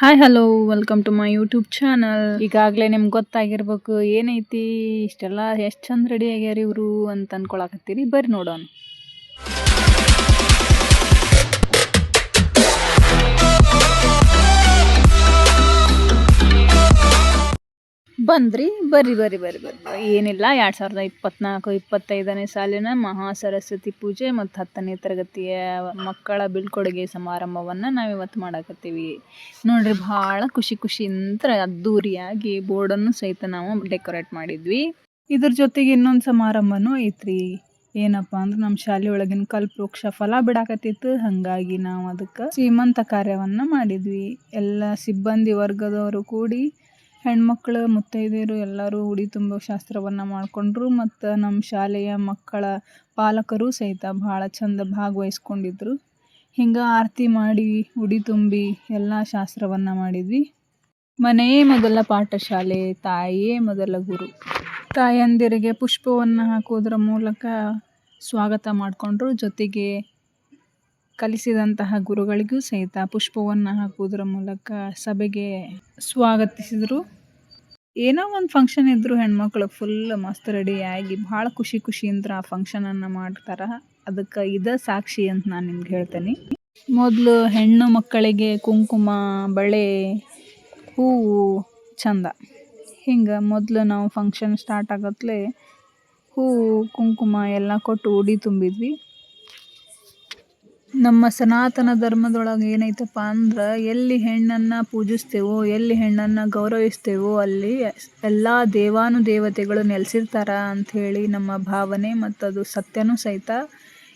Hi hello welcome to my YouTube channel ಈಗಾಗಲೇ ನಿಮ್ಗೆ ಗೊತ್ತಾಗಿರ್ಬೇಕು, ಏನೈತಿ, ಇಷ್ಟೆಲ್ಲ ಎಷ್ಟು ಚಂದ ರೆಡಿ ಆಗ್ಯಾರ ಇವರು ಅಂತ ಅನ್ಕೊಳಕತ್ತೀರಿ. ಬರ್ರಿ ನೋಡೋಣ. ಬಂದ್ರಿ? ಬರ್ರಿ ಬರ್ರಿ ಬರ್ರಿ ಬರ್ರಿ. ಏನಿಲ್ಲ, ಎರಡು ಸಾವಿರದ ಇಪ್ಪತ್ನಾಲ್ಕು, ಇಪ್ಪತ್ತೈದನೇ ಸಾಲಿನ ಮಹಾ ಸರಸ್ವತಿ ಪೂಜೆ ಮತ್ತು ಹತ್ತನೇ ತರಗತಿಯ ಮಕ್ಕಳ ಬೀಳ್ಕೊಡುಗೆ ಸಮಾರಂಭವನ್ನು ನಾವಿವತ್ತು ಮಾಡಕತ್ತೀವಿ. ನೋಡ್ರಿ, ಭಾಳ ಖುಷಿ ಖುಷಿಯಿಂದ ಅದ್ದೂರಿಯಾಗಿ ಬೋರ್ಡನ್ನು ಸಹಿತ ನಾವು ಡೆಕೋರೇಟ್ ಮಾಡಿದ್ವಿ. ಇದ್ರ ಜೊತೆಗೆ ಇನ್ನೊಂದು ಸಮಾರಂಭನೂ ಐತ್ರಿ. ಏನಪ್ಪ ಅಂದ್ರೆ ನಮ್ಮ ಶಾಲೆ ಒಳಗಿನ ಕಲ್ಪವೃಕ್ಷ ಫಲ ಬಿಡಾಕತ್ತಿತ್ತು, ಹಾಗಾಗಿ ನಾವು ಅದಕ್ಕೆ ಸೀಮಂತ ಕಾರ್ಯವನ್ನು ಮಾಡಿದ್ವಿ. ಎಲ್ಲ ಸಿಬ್ಬಂದಿ ವರ್ಗದವರು ಕೂಡಿ ಹೆಣ್ಮಕ್ಳು, ಮುತ್ತೈದೆಯರು ಎಲ್ಲರೂ ಉಡಿ ತುಂಬೋ ಶಾಸ್ತ್ರವನ್ನು ಮಾಡಿಕೊಂಡ್ರು ಮತ್ತು ನಮ್ಮ ಶಾಲೆಯ ಮಕ್ಕಳ ಪಾಲಕರು ಸಹಿತ ಭಾಳ ಚಂದ ಭಾಗವಹಿಸ್ಕೊಂಡಿದ್ರು. ಹಿಂಗೆ ಆರತಿ ಮಾಡಿ, ಉಡಿ ತುಂಬಿ ಎಲ್ಲ ಶಾಸ್ತ್ರವನ್ನು ಮಾಡಿದ್ವಿ. ಮನೆಯೇ ಮೊದಲ ಪಾಠಶಾಲೆ, ತಾಯಿಯೇ ಮೊದಲ ಗುರು. ತಾಯಂದಿರಿಗೆ ಪುಷ್ಪವನ್ನು ಹಾಕೋದ್ರ ಮೂಲಕ ಸ್ವಾಗತ ಮಾಡಿಕೊಂಡ್ರು. ಜೊತೆಗೆ ಕಲಿಸಿದಂತಹ ಗುರುಗಳಿಗೂ ಸಹಿತ ಪುಷ್ಪವನ್ನು ಹಾಕುವುದರ ಮೂಲಕ ಸಭೆಗೆ ಸ್ವಾಗತಿಸಿದರು. ಏನೋ ಒಂದು ಫಂಕ್ಷನ್ ಇದ್ದರೂ ಹೆಣ್ಮಕ್ಳು ಫುಲ್ ಮಸ್ತ್ ರೆಡಿಯಾಗಿ ಭಾಳ ಖುಷಿ ಖುಷಿಯಿಂದ ಆ ಫಂಕ್ಷನನ್ನು ಮಾಡ್ತಾರೆ. ಅದಕ್ಕೆ ಇದೇ ಸಾಕ್ಷಿ ಅಂತ ನಾನು ನಿಮ್ಗೆ ಹೇಳ್ತೇನೆ. ಮೊದಲು ಹೆಣ್ಣು ಮಕ್ಕಳಿಗೆ ಕುಂಕುಮ, ಬಳೆ, ಹೂವು ಚಂದ. ಹಿಂಗೆ ಮೊದಲು ನಾವು ಫಂಕ್ಷನ್ ಸ್ಟಾರ್ಟ್ ಆಗತ್ಲೆ ಹೂವು, ಕುಂಕುಮ ಎಲ್ಲ ಕೊಟ್ಟು ಉಡಿ ತುಂಬಿದ್ವಿ. ನಮ್ಮ ಸನಾತನ ಧರ್ಮದೊಳಗೆ ಏನೈತಪ್ಪ ಅಂದ್ರೆ ಎಲ್ಲಿ ಹೆಣ್ಣನ್ನು ಪೂಜಿಸ್ತೇವೋ, ಎಲ್ಲಿ ಹೆಣ್ಣನ್ನು ಗೌರವಿಸ್ತೇವೋ ಅಲ್ಲಿ ಎಲ್ಲ ದೇವಾನುದೇವತೆಗಳು ನೆಲೆಸಿರ್ತಾರ ಅಂಥೇಳಿ ನಮ್ಮ ಭಾವನೆ ಮತ್ತು ಅದು ಸತ್ಯನೂ ಸಹಿತ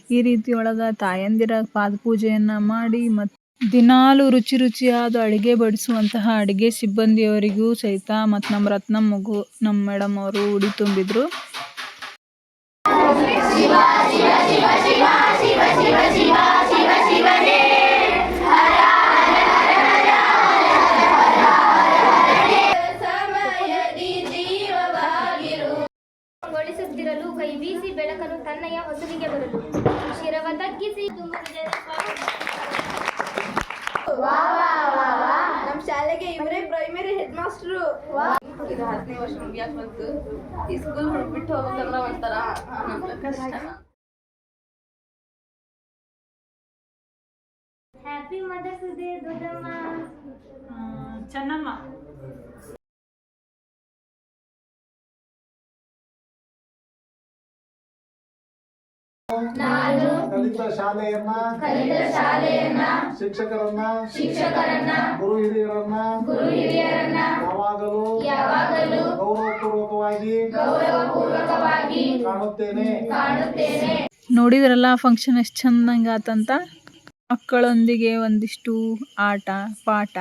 ಈ ರೀತಿ ಒಳಗೆ ತಾಯಂದಿರ ಪಾದ ಪೂಜೆಯನ್ನು ಮಾಡಿ ಮತ್ತು ದಿನಾಲು ರುಚಿ ರುಚಿಯಾದ ಅಡುಗೆ ಬಡಿಸುವಂತಹ ಅಡುಗೆ ಸಿಬ್ಬಂದಿಯವರಿಗೂ ಸಹಿತ ಮತ್ತು ನಮ್ಮ ರತ್ನಮ್ಮಗೂ ನಮ್ಮ ಮೇಡಮ್ ಅವರು ಉಡಿ ತುಂಬಿದ್ರು. ಹೊಸಲಿಗೆ ಬರಲು. ಶಿರವ ತಗ್ಗಿಸಿ ನಮ್ಮ ಶಾಲೆಗೆ ಇವರೇ ಪ್ರೈಮರಿ ಹೆಡ್ ಮಾಸ್ಟ್ರು ಇದು ಹತ್ತನೇ ವರ್ಷ ಮುಗಿಯಾಕ್ ಬಂತು. ಈ ಸ್ಕೂಲ್ ಹುಡ್ಬಿಟ್ಟು ಹೋಗ್ಬೇಕಂದ್ರ ಒಂಥರ ಹ್ಯಾಪಿ ಮದರ್ಸ್ ಡೇ ದೊಡ್ಡಮ್ಮ. ಚೆನ್ನಮ್ಮ. ಕಲಿತ ಶಾಲೆಯನ್ನ ಶಿಕ್ಷಕರನ್ನ ಶಿಕ್ಷಕರನ್ನ ಗುರು ಹಿರಿಯರನ್ನ ಗುರು ಹಿರಿಯರನ್ನ ಯಾವಾಗಲೂ ಯಾವಾಗಲೂ ಗೌರವಪೂರ್ವಕವಾಗಿ ಗೌರವಪೂರ್ವಕವಾಗಿ ಕಾಣುತ್ತೇನೆ. ನೋಡಿದ್ರಲ್ಲ ಫಂಕ್ಷನ್ ಎಷ್ಟು ಚಂದಂಗ ಆತಂತ ಮಕ್ಕಳೊಂದಿಗೆ ಒಂದಿಷ್ಟು ಆಟ ಪಾಠ.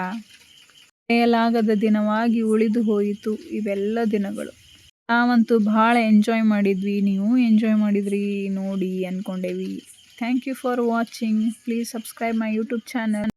ಮೇಲಾಗದ ದಿನವಾಗಿ ಉಳಿದು ಹೋಯಿತು ಇವೆಲ್ಲ ದಿನಗಳು. ನಾವಂತೂ ಭಾಳ ಎಂಜಾಯ್ ಮಾಡಿದ್ವಿ. ನೀವು ಎಂಜಾಯ್ ಮಾಡಿದ್ರಿ ನೋಡಿ ಅಂದ್ಕೊಂಡೇವಿ thank you for watching please subscribe my YouTube channel